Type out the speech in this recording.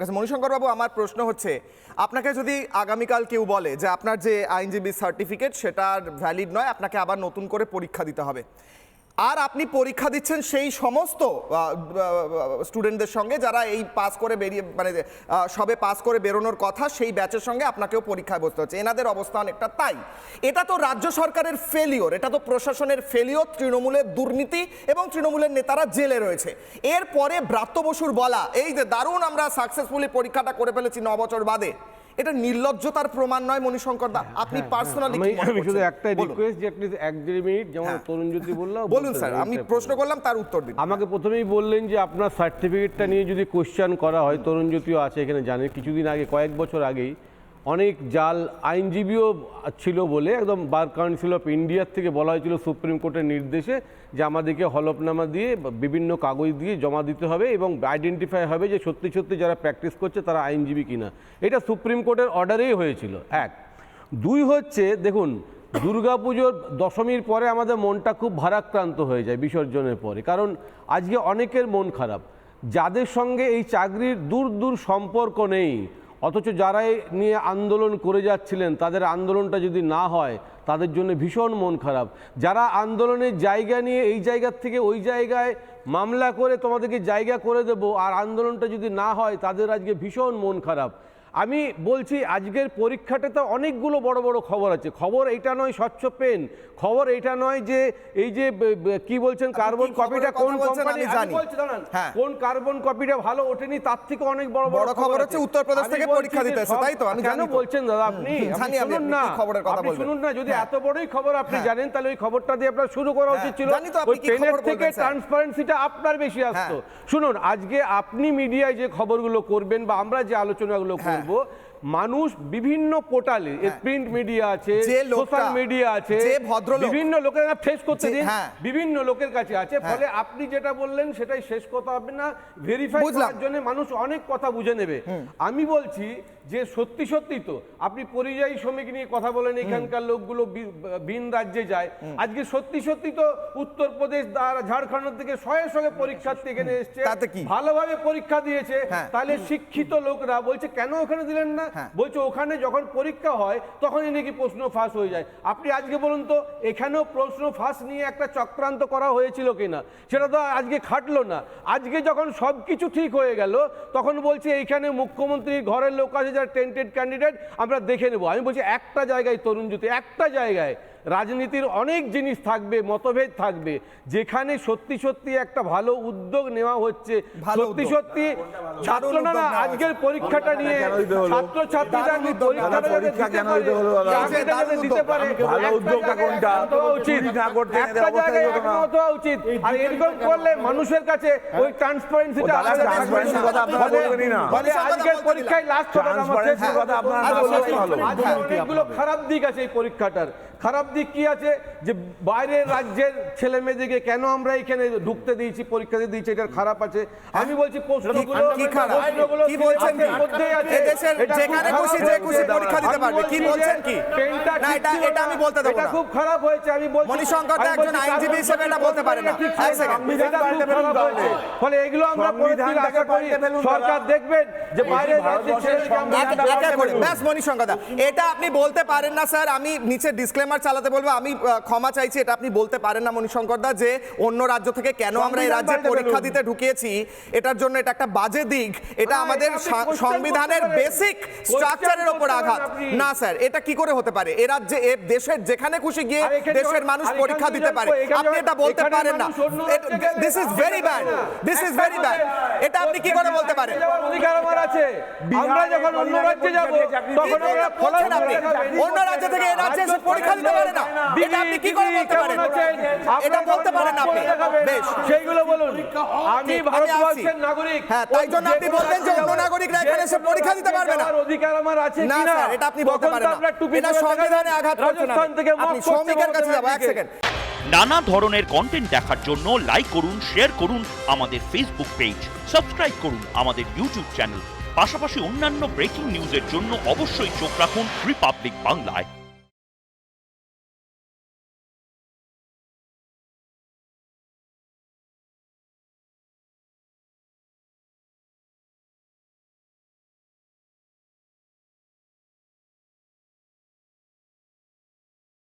কাছে মণিশঙ্কর বাবু, আমার প্রশ্ন হচ্ছে, আপনাকে যদি আগামীকাল কেউ বলে যে আপনার যে আইনজীবী সার্টিফিকেট সেটা ভ্যালিড নয়, আপনাকে আবার নতুন করে পরীক্ষা দিতে হবে আর আপনি পরীক্ষা দিচ্ছেন সেই সমস্ত স্টুডেন্টদের সঙ্গে যারা এই পাস করে বেরিয়ে মানে সবে পাস করে বেরোনোর কথা, সেই ব্যাচের সঙ্গে আপনাকেও পরীক্ষায় বসতে হচ্ছে। এনাদের অবস্থা অনেকটা তাই। এটা তো রাজ্য সরকারের ফেলিওর এটা তো প্রশাসনের ফেলিওর তৃণমূলের দুর্নীতি এবং তৃণমূলের নেতারা জেলে রয়েছে। এরপরে ব্রাত্য বসুর বলা, এই যে দারুণ আমরা সাকসেসফুলি পরীক্ষাটা করে ফেলেছি ন বছর বাদে। এটা নির্লজ্জতার প্রমাণ নয় মণিশঙ্কর দা। আপনি পার্সোনালি কি আমি আমি শুধু একটাই রিকোয়েস্ট যে আপনি এক দেড় মিনিট যেমন হ্যাঁ। তরুণ জ্যোতি বলল বলুন স্যার আমি প্রশ্ন করলাম তার উত্তর দিন। আমাকে প্রথমেই বললেন যে আপনার সার্টিফিকেটটা নিয়ে যদি কোশ্চেন করা হয় তরুণ জ্যোতিও আছে এখানে জানেন কিছুদিন আগে কয়েক বছর আগেই অনেক জাল আইনজীবীও ছিল বলে, একদম বার কাউন্সিল অফ ইন্ডিয়ার থেকে বলা হয়েছিল সুপ্রিম কোর্টের নির্দেশে যে আমাদেরকে হলফনামা দিয়ে বিভিন্ন কাগজ দিয়ে জমা দিতে হবে এবং আইডেন্টিফাই হবে যে সত্যি সত্যি যারা প্র্যাকটিস করছে তারা আইনজীবী কিনা। এটা সুপ্রিম কোর্টের অর্ডারেই হয়েছিল। এক। দুই হচ্ছে, দেখুন, দুর্গাপুজোর দশমীর পরে আমাদের মনটা খুব ভারাক্রান্ত হয়ে যায় বিসর্জনের পরে। কারণ আজকে অনেকের মন খারাপ। যাদের সঙ্গে এই চাকরির দূর দূর সম্পর্ক নেই অথচ যারাই নিয়ে আন্দোলন করে যাচ্ছিলেন, তাদের আন্দোলনটা যদি না হয়, তাদের জন্য ভীষণ মন খারাপ। যারা আন্দোলনের জায়গা নিয়ে এই জায়গার থেকে ওই জায়গায় মামলা করে তোমাদেরকে জায়গা করে দেব, আর আন্দোলনটা যদি না হয়, তাদের আজকে ভীষণ মন খারাপ। আমি বলছি আজকের পরীক্ষাটাতে অনেকগুলো বড় বড় খবর আছে খবর এটা নয় স্বচ্ছ পেন খবর এটা নয় যে এই যে কি বলছেন কার্বন কপিটা কোন কোম্পানি জানি। হ্যাঁ। কোন কার্বন কপিটা ভালো ওঠেনি তার থেকে অনেক বড় বড় খবর হচ্ছে আছে। উত্তরপ্রদেশ থেকে পরীক্ষা দিতে এসে, তাই তো? আমি জানি তো। বলছেন দাদা আপনি শুনুন না খবরের কথা আপনি বলবেন। শুনুন না যদি হ্যাঁ। এত বড়ই খবর আপনি হ্যাঁ। জানেন তাহলে ওই খবরটা দিয়ে আপনার শুরু করা উচিত ছিল তো ওই খবর থেকে ট্রান্সপারেন্সিটা আপনার বেশি আসতো শুনুন আজকে আপনি মিডিয়ায় যে খবরগুলো করবেন বা আমরা যে আলোচনাগুলো হ্যাঁ। করব। মানুষ বিভিন্ন পোর্টালে প্রিন্ট মিডিয়া আছে সোশ্যাল মিডিয়া আছে বিভিন্ন লোকের ফেস করতে হ্যাঁ। বিভিন্ন লোকের কাছে আছে ফলে আপনি যেটা বললেন সেটাই শেষ কথা হবে না। ভেরিফাই। করার জন্য মানুষ অনেক কথা বুঝে নেবে। আমি বলছি যে সত্যি সত্যি তো আপনি পরিযায়ী শ্রমিক নিয়ে কথা বলেন এখানকার লোকগুলো বি- ভিন রাজ্যে যায়। আজকে সত্যি সত্যি তো উত্তরপ্রদেশ ঝাড়খণ্ড থেকে শয়ে শয়ে পরীক্ষার্থী এখানে এসছে? ভালোভাবে পরীক্ষা দিয়েছে। হ্যাঁ। তাহলে শিক্ষিত লোকরা বলছে কেন ওখানে দিলেন না? হ্যাঁ। বলছে ওখানে যখন পরীক্ষা হয় তখনই নাকি প্রশ্ন ফাঁস হয়ে যায়। আপনি আজকে বলুন তো এখানেও প্রশ্ন ফাঁস নিয়ে একটা চক্রান্ত করা হয়েছিল কিনা? সেটা তো আজকে খাটলো না। আজকে যখন সব কিছু ঠিক হয়ে গেল তখন বলছে এইখানে মুখ্যমন্ত্রীর ঘরের লোক আছে যারা টেন্টেড ক্যান্ডিডেট আমরা দেখে নেব। আমি বলছি একটা জায়গায় তরুণ জ্যোতি একটা জায়গায় রাজনীতির অনেক জিনিস থাকবে মতভেদ থাকবে যেখানে সত্যি সত্যি একটা ভালো উদ্যোগ নেওয়া হচ্ছে সত্যি সত্যি ছাত্র না না আজকের পরীক্ষাটা নিয়ে? ছাত্র ছাত্রীরা দারুণ উদ্যোগ নেওয়া পরীক্ষাটা হলো। যাতে পরীক্ষা দিতে পারে, দিতে হলো দাদা? চাকরিটা যাতে দারুণ দিতে উদ্যোগ। পারে, ভালো উদ্যোগটা কোনটা? উচিত। না করতে একটা জায়গায় একমত হওয়া উচিত। আর এরকম করলে মানুষের কাছে ওই ট্রান্সপারেন্সিটা আজকের পরীক্ষায় লাস্ট কথা আপনারা অনেকগুলো খারাপ দিক আছে এই পরীক্ষাটার খারাপ দিক কি আছে যে বাইরের রাজ্যের ছেলে মেয়েদেরকে কেন আমরা এখানে ঢুকতে দিয়েছি পরীক্ষা দিয়ে দিয়েছি এটার খারাপ আছে আমি বলছি প্রশ্নগুলো কি খারাপ? প্রশ্নগুলো কি বলছেন যেখানে খুশি যে খুশি পরীক্ষা দিতে পারবে। কি বলছেন কি? না, এটা- এটা আমি বলতে দেবো না। খুব খারাপ হয়েছে আমি বলছি মণিশঙ্কর দা একজন আইনজীবী হিসেবে এটা বলতে পারে না। এক সেকেন্ড। ফলে এগুলো আমরা আশা করি সরকার দেখবেন যে বাইরের রাজ্যের। ব্যাস মণিশঙ্কর এটা আপনি বলতে পারেন না স্যার আমি নিচে ডিসক্লেমার চালাতে বলব আমি ক্ষমা চাইছি এটা আপনি বলতে পারেন না মণিশঙ্কর দা যে অন্য রাজ্য থেকে কেন আমরা এই রাজ্যে পরীক্ষা দিতে ঢুকিয়েছি এটার জন্য এটা একটা বাজে দিক। এটা আমাদের সংবিধানের বেসিক স্ট্রাকচারের ওপর আঘাত। না স্যার এটা কি করে হতে পারে? এ রাজ্যে এ দেশের যেখানে খুশি গিয়ে দেশের মানুষ পরীক্ষা দিতে পারে। আপনি এটা বলতে পারেন না। This is very bad this is very bad এটা আপনি কি করে বলতে পারেন? অধিকার আমার আছে আমরা যখন অন্য রাজ্যে যাব তখন আমরা ফলাফল আপনি? অন্য রাজ্য থেকে এই রাজ্যে এসে পরীক্ষা দিতে পারে না। এটা আপনি কি করে বলতে পারেন? এটা বলতে পারেন আপনি। বেশ। সেইগুলো বলুন। আমি ভারতবর্ষের নাগরিক। হ্যাঁ, তাই জন্য আপনি বলবেন যে অন্য নাগরিকরা এখানে এসে পরীক্ষা দিতে পারবে না। অধিকার আমার আছে না স্যার এটা আপনি বলতে পারেন না। এটা সংবিধানে আঘাত আপনি। আপনি শ্রমিকের কাছে যাব এক সেকেন্ড নানা ধরনের কন্টেন্ট দেখার জন্য লাইক করুন শেয়ার করুন আমাদের ফেসবুক পেজ সাবস্ক্রাইব করুন আমাদের ইউটিউব চ্যানেল পাশাপাশি অন্যান্য ব্রেকিং নিউজের জন্য অবশ্যই চোখ রাখুন রিপাবলিক বাংলায়